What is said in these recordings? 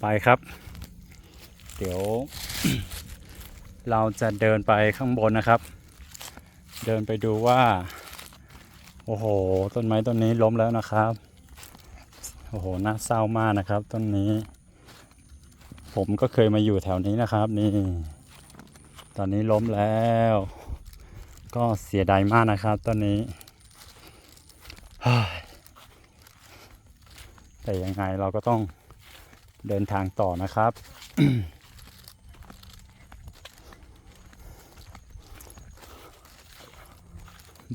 ไปครับ เดี๋ยว เราจะเดินไปข้างบนนะครับ เดินไปดูว่า โอ้โห ต้นไม้ต้นนี้ล้มแล้วนะครับ โอ้โห น่าเศร้ามากนะครับ ต้นนี้ ผมก็เคยมาอยู่แถวนี้นะครับ นี่ ตอนนี้ล้มแล้ว ก็เสียดายมากนะครับต้นนี้แต่ยังไงเราก็ต้อง เดินทางต่อนะครับ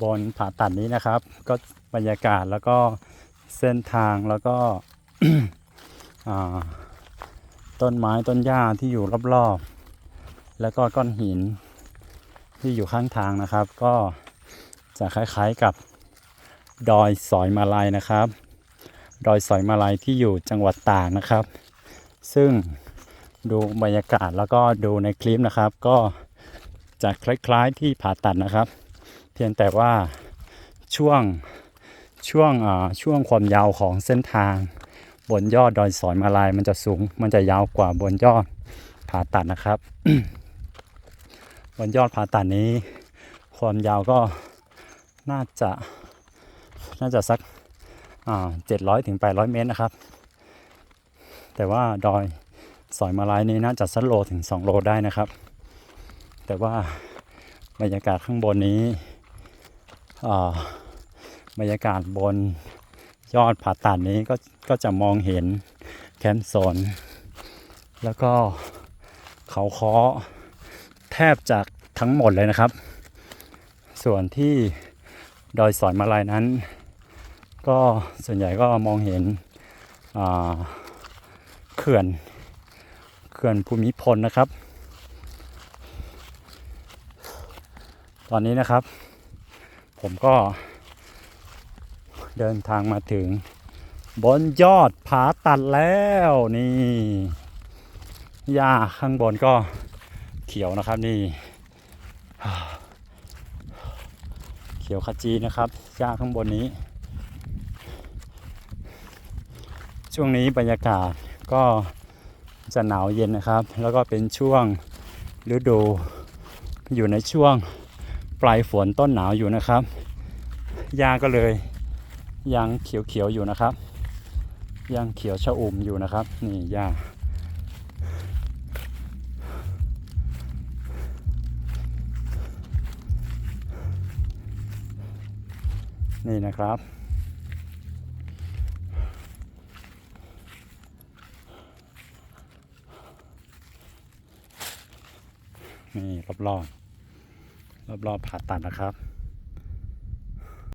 บนผาตัดนี้นะครับ ก็บรรยากาศแล้วก็เส้นทางแล้วก็ต้นไม้ต้นหญ้าที่อยู่รอบๆ แล้วก็ก้อนหินที่อยู่ข้างทางนะครับ ก็จะคล้ายๆกับดอยสอยมาลายนะครับ ดอยสอยมาลายที่อยู่จังหวัดตากนะครับ ซึ่งดูบรรยากาศแล้วก็ดูในคลิปนะครับ ก็จะคล้ายๆที่ผ่าตัดนะครับ เพียงแต่ว่าช่วงช่วงอ่าช่วงความยาวของเส้นทาง บนยอดดอยสอยมาลายมันจะสูง มันจะยาวกว่าบนยอดผ่าตัดนะครับ บนยอดผ่าตัดนี้ ความยาวก็น่าจะน่าจะสักเจ็ดร้อยถึงแปดร้อยเมตรนะครับ แต่ว่าดอยสอยมาลายนี้น่าจะสักโลถึงสองโลได้นะครับ แต่ว่าบรรยากาศข้างบนนี้บรรยากาศบนยอดผาตัดนี้ก็ก็จะมองเห็นแคมป์โซนแล้วก็เขาค้อแทบจะทั้งหมดเลยนะครับ ส่วนที่ดอยสอยมาลายนั้น ก็ส่วนใหญ่ก็มองเห็นอ่า เขื่อนเขื่อนภูมิพลนะครับ ตอนนี้นะครับ ผมก็เดินทางมาถึง บนยอดผาตัดแล้วนี่หญ้าข้างบนก็เขียวนะครับนี่ เขียวขจีนะครับหญ้าข้างบนนี้ ช่วงนี้บรรยากาศ ก็จะหนาวเย็นนะครับ แล้วก็เป็นช่วงฤดูอยู่ในช่วงปลายฝนต้นหนาวอยู่นะครับหญ้าก็เลยยังเขียวๆอยู่นะครับ ยังเขียวชะอุ่มอยู่นะครับ นี่หญ้านี่นะครับ นี่รอบๆรอบๆผ่าตัดนะครับ